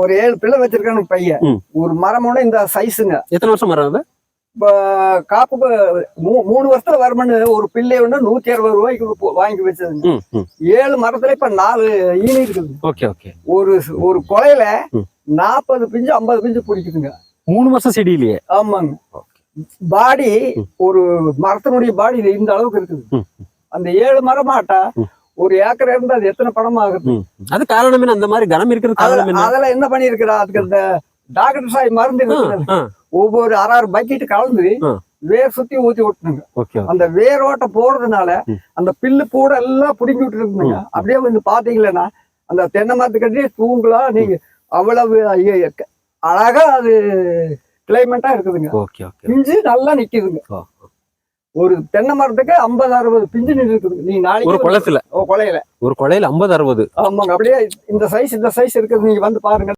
ஒரு ஏழு பிள்ளை வச்சிருக்கானு பையன். ஒரு மரமோட இந்த சைஸுங்க எத்தனை வருஷம் மரம் அது? காப்பு மூணு வருஷத்துல வருமானு ஒரு பிள்ளை ஒண்ணு நூத்தி அறுபது ரூபாய்க்கு வாங்கி வச்சதுங்க ஏழு மரத்துல இப்ப நாலு ஈனி இருக்குது. Okay okay. ஒரு ஒரு கொலையில. நாற்பது பிஞ்சு ஐம்பது பிஞ்சு பிடிக்குதுங்க. மூணு வருஷம் செடியிலேயே? ஆமாங்க. பாடி. ஒரு மரத்தினுடைய பாடி இந்த அளவுக்கு இருக்குது. அந்த ஏழு மரமாட்டா ம். ஒரு ஏக்கர் இருந்தா அது எத்தனை படம் ஆகுது அது காரணம் அந்த மாதிரி கனம் இருக்கிறது காரணம் அதுல என்ன பண்ணிருக்கிறா அதுக்கு அந்த டாக்டர் சாய் மருந்து ஒவ்வொரு அரை அரை பக்கெட் கலந்து. வேர் சுத்தி ஊத்தி ஓகே. அந்த வேரோட்ட போறதுனால. அந்த பில்லு கூட எல்லாம் புடுங்கி விட்டு இருக்குங்க. அப்படியே வந்து பாத்தீங்களன்னா அந்த தென்னை மரத்துக்கட்டி தூங்கலா நீங்க அவ்வளவு அழகா அது கிளைமேட்டா இருக்குதுங்க. பிஞ்சு நல்லா நிக்குதுங்க. ஒரு தென்னை மரத்துக்கு ஐம்பது அறுபது பிஞ்சு நின்று இருக்குதுங்க நீங்க ஒரு நாளைக்கு குளத்துல? ஓ, கொலையில. ஒரு கொலையில ஐம்பது அறுபது? ஆமாங்க. அப்படியே இந்த சைஸ் இந்த சைஸ் இருக்குது நீங்க வந்து பாருங்க.